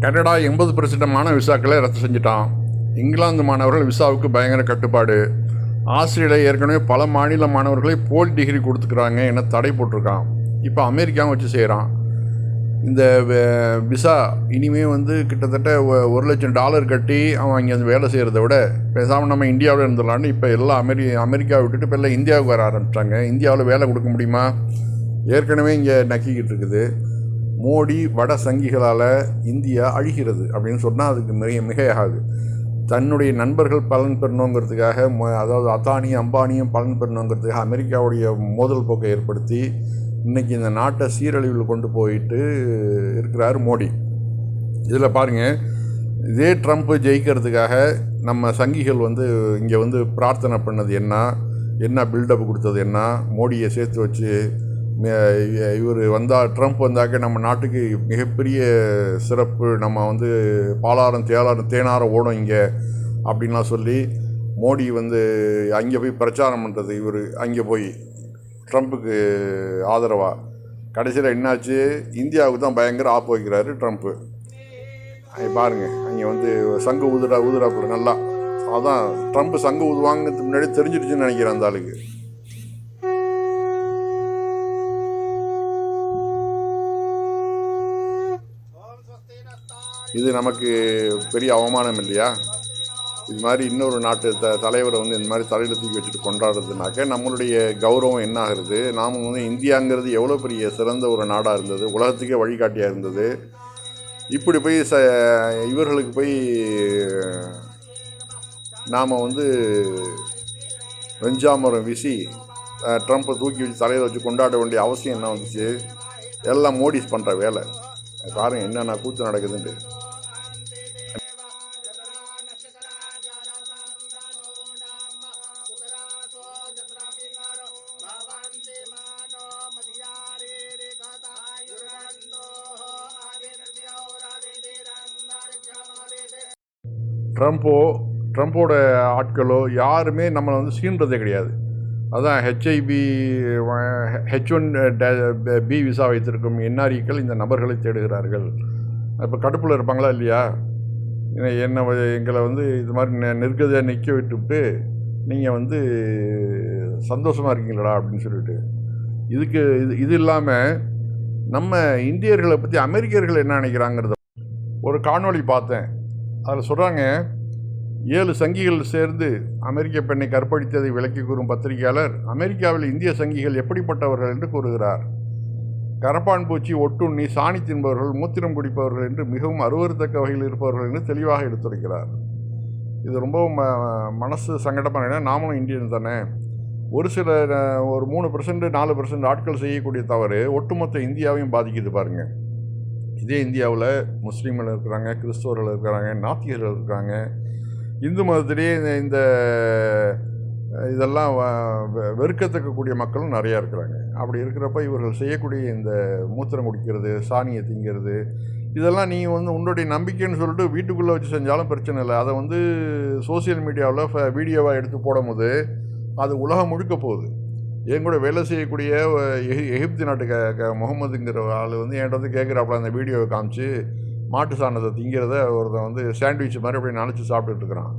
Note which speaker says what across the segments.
Speaker 1: Canada எண்பது percent மாணவ விசாக்களை ரத்து செஞ்சிட்டான். இங்கிலாந்து மாணவர்கள் விசாவுக்கு பயங்கர கட்டுப்பாடு. ஆஸ்திரேலியா ஏற்கனவே பல மாநில மாணவர்களை போல் டிகிரி கொடுத்துக்கிறாங்க என தடை போட்டிருக்கான். இப்போ அமெரிக்காவும் வச்சு செய்கிறான் இந்த வே- விசா இனிமே வந்து கிட்டத்தட்ட ஒரு லட்சம் டாலர் கட்டி அவன் இங்கே வேலை செய்கிறத விட பேசாமல் நம்ம இந்தியாவில் இருந்துடலான்னு இப்போ எல்லாம் அமெரி அமெரிக்கா விட்டுட்டு இப்போ எல்லாம் இந்தியாவுக்கு வர ஆரம்பிச்சிட்டாங்க இந்தியாவில் வேலை கொடுக்க முடியுமா? ஏற்கனவே இங்கே நக்கிக்கிட்டு இருக்குது. மோடி வட சங்கிகளால் இந்தியா அழிகிறது அப்படின்னு சொன்னால் அதுக்கு மிக மிகையாகாது தன்னுடைய நண்பர்கள் பலன் பெறணுங்கிறதுக்காக அதாவது அத்தானியும் அம்பானியும் பலன் பெறணுங்கிறதுக்காக அமெரிக்காவுடைய மோதல் போக்கை ஏற்படுத்தி இன்றைக்கி இந்த நாட்டை சீரழிவில் கொண்டு போயிட்டு இருக்கிறார் மோடி. இதில் பாருங்கள் இதே ட்ரம்ப்பு ஜெயிக்கிறதுக்காக நம்ம சங்கிகள் வந்து இங்கே வந்து பிரார்த்தனை பண்ணது என்ன? என்ன பில்டப் கொடுத்தது என்ன? மோடியை சேர்த்து வச்சு இவர் வந்தால் ட்ரம்ப் வந்தாக்க நம்ம நாட்டுக்கு மிகப்பெரிய சிறப்பு. நம்ம வந்து பாலாரம் தேலாரம் தேனாரம் ஓடும் இங்கே அப்படின்லாம் சொல்லி மோடி வந்து அங்கே போய் பிரச்சாரம் பண்ணுறது இவர் அங்கே போய் ட்ரம்ப்புக்கு ஆதரவாக கடைசியில் என்னாச்சு? இந்தியாவுக்கு தான் பயங்கர ஆப்பு வைக்கிறாரு ட்ரம்ப்பு. அங்க பாருங்கள் அங்கே வந்து சங்கு ஊதுடா ஊதுறாப்புல நல்லா. அதான் ட்ரம்ப் சங்கு ஊதுவாங்கிறது முன்னாடி தெரிஞ்சிருச்சுன்னு நினைக்கிறேன் அந்த ஆளுக்கு. இது நமக்கு பெரிய அவமானம் இல்லையா? இது மாதிரி இன்னொரு நாட்டு த தலைவரை வந்து இந்த மாதிரி தலையில் தூக்கி வச்சுட்டு கொண்டாடுறதுனாக்க நம்மளுடைய கௌரவம் என்ன ஆகுறது? நாம் வந்து இந்தியாங்கிறது எவ்வளோ பெரிய சிறந்த ஒரு நாடாக இருந்தது? உலகத்துக்கே வழிகாட்டியாக இருந்தது? இப்படி போய் ச இவர்களுக்கு போய் நாம் வந்து வெஞ்சாமரம் வீசி ட்ரம்ப்பை தூக்கி வச்சு தலையில் வச்சு கொண்டாட வேண்டிய அவசியம் என்ன வந்துச்சு? எல்லாம் மோடிஸ் பண்ணுற வேலை. பாருங்க என்னென்ன கூத்து நடக்குதுன்ட்டு. ட்ரம்ப்போ ட்ரம்ப்போட ஆட்களோ யாருமே நம்மளை வந்து சீன்றதே கிடையாது. அதான் HIB H one B visa வைத்திருக்கும் என்ஆர்இக்கள் இந்த நபர்களை தேடுகிறார்கள். இப்போ கடுப்பில் இருப்பாங்களா இல்லையா? என்ன- என்ன எங்களை வந்து இது மாதிரி நெ- நிற்க விட்டுவிட்டு நீங்கள் வந்து சந்தோஷமாக இருக்கீங்களா அப்படின்னு சொல்லிட்டு. இதுக்கு இது இது இல்லாமல் நம்ம இந்தியர்களை பற்றி அமெரிக்கர்கள் என்ன நினைக்கிறாங்கிறத ஒரு காணொளி பார்த்தேன். அதில் சொல்கிறாங்க ஏழு சங்கிகள் சேர்ந்து அமெரிக்க பெண்ணை கற்பழித்ததை விளக்கி கூறும் பத்திரிகையாளர் அமெரிக்காவில் இந்திய சங்கிகள் எப்படிப்பட்டவர்கள் என்று கூறுகிறார். கரப்பான் பூச்சி ஒட்டுண்ணி சாணி தின்பவர்கள் மூத்திரம் குடிப்பவர்கள் என்று மிகவும் அருவருத்தக்க வகையில் இருப்பவர்கள் என்று தெளிவாக எடுத்துரைக்கிறார். இது ரொம்பவும் ம மனசு சங்கடமான நாமளும் இந்தியன் தானே. ஒரு சில ஒரு மூணு பர்சன்ட் நாலு பர்சன்ட் ஆட்கள் செய்யக்கூடிய தவறு ஒட்டுமொத்த இந்தியாவையும் பாதிக்குது பாருங்க. இதே இந்தியாவில் முஸ்லீம்கள் இருக்கிறாங்க கிறிஸ்தவர்கள் இருக்கிறாங்க நாத்திகர்கள் இருக்கிறாங்க. இந்து மதத்திலேயே இந்த- இந்த இதெல்லாம் வ- வெ- வெறுக்கத்தக்கக்கூடிய மக்களும் நிறையா இருக்கிறாங்க. அப்படி இருக்கிறப்ப இவர்கள் செய்யக்கூடிய இந்த மூத்திரம் குடிக்கிறது சாணியை திங்கிறது இதெல்லாம் நீ வந்து உன்னுடைய நம்பிக்கைன்னு சொல்லிட்டு வீட்டுக்குள்ளே வச்சு செஞ்சாலும் பிரச்சனை இல்லை. அதை வந்து சோஷியல் மீடியாவில் வீடியோவாக எடுத்து போடும்போது அது உலகம் முழுக்க போகுது. என் கூட வேலை செய்யக்கூடிய எகி- எகிப்து நாட்டு க முகமதுங்கிற ஆள் வந்து என்கிட்ட வந்து கேட்குறாப்புல அந்த வீடியோவை காமிச்சு மாட்டு சாணத்தை திங்கிறத ஒருத்தன் வந்து சாண்ட்விச் மாதிரி அப்படி நினச்சி சாப்பிட்டுட்டு இருக்கிறான்.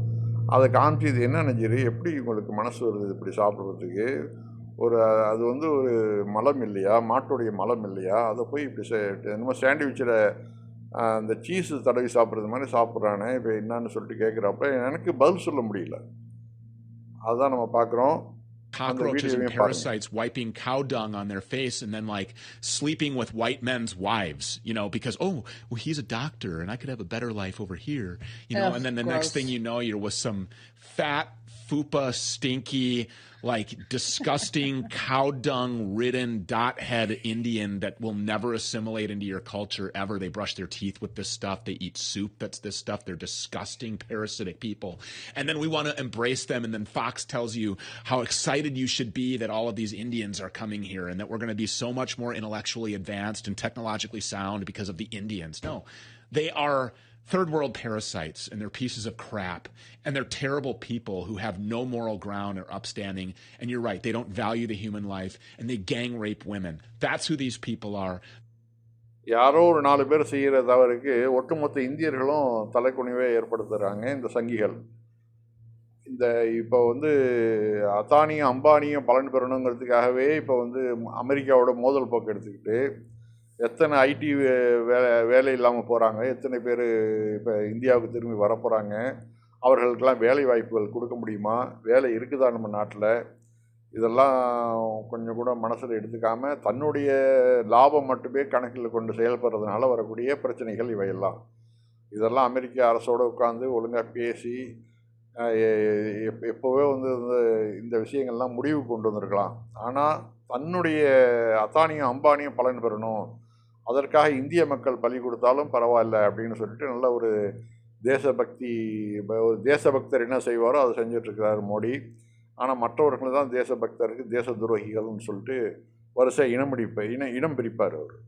Speaker 1: அதை காமிச்சு இது என்ன நினைச்சிரு எப்படி உங்களுக்கு மனசு வருது இப்படி சாப்பிட்றதுக்கு? ஒரு அது வந்து ஒரு மலம் இல்லையா? மாட்டுடைய மலம் இல்லையா? அதை போய் இப்படி என்னமோ சாண்ட்விச்சில் அந்த சீஸு தடவி சாப்பிட்றது மாதிரி சாப்பிட்றானே இப்போ என்னன்னு சொல்லிட்டு கேட்குறப்ப எனக்கு பதில் சொல்ல முடியல. அதுதான் நம்ம பார்க்குறோம்.
Speaker 2: Cockroaches and parasites wiping cow dung on their face and then like sleeping with white men's wives, you know, because oh, well, he's a doctor and I could have a better life over here, you know,
Speaker 3: Ugh,
Speaker 2: and then the next thing you know, you're with some fat, fupa, stinky, like disgusting cow dung ridden dot head Indian that will never assimilate into your culture ever. They brush their teeth with this stuff. They eat soup that's this stuff. They're disgusting, parasitic people. And then we want to embrace them. And then Fox tells you how excited you should be that all of these Indians are coming here and that we're going to be so much more intellectually advanced and technologically sound because of the Indians. No, they are third world parasites and they're pieces of crap and they're terrible people who have no moral ground or upstanding. And you're right, they don't value the human life and they gang rape women. That's who these people are.
Speaker 1: யாரோ ஒரு நாலு பேர் செய்கிற தவறுக்கு ஒட்டுமொத்த இந்தியர்களும் தலைக்குனிவை ஏற்படுத்துகிறாங்க இந்த சங்கிகள் இந்த இப்போ வந்து அதானியும் அம்பானியும் பலன் பெறணுங்கிறதுக்காகவே இப்போ வந்து அமெரிக்காவோட மோதல் போக்கு எடுத்துக்கிட்டு எத்தனை ஐடி வேலை வேலை இல்லாமல் போகிறாங்க எத்தனை பேர் இப்போ இந்தியாவுக்கு திரும்பி வரப்போகிறாங்க அவர்களுக்கெல்லாம் வேலை வாய்ப்புகள் கொடுக்க முடியுமா வேலை இருக்குதா நம்ம நாட்டில் இதெல்லாம் கொஞ்சம் கூட மனசில் எடுத்துக்காமல் தன்னுடைய லாபம் மட்டுமே கணக்கில் கொண்டு செயல்படுறதுனால வரக்கூடிய பிரச்சனைகள் இவையெல்லாம். இதெல்லாம் அமெரிக்க அரசோடு உட்காந்து ஒழுங்காக பேசி எப்போவே வந்து இந்த இந்த விஷயங்கள்லாம் முடிவு கொண்டு வந்திருக்கலாம். ஆனால் தன்னுடைய அத்தானியும் அம்பானியும் பலன் பெறணும். அதற்காக இந்திய மக்கள் பலி கொடுத்தாலும் பரவாயில்ல அப்படின்னு சொல்லிட்டு நல்ல ஒரு தேசபக்தி ஒரு தேசபக்தர் என்ன செய்வாரோ அதை செஞ்சிட்ருக்கிறார் மோடி. ஆனால் மற்றவர்கள் தான் தேசபக்தருக்கு தேச துரோகிகள்னு சொல்லிட்டு வரிசை இனம் இன இனம் பிரிப்பார் அவர்.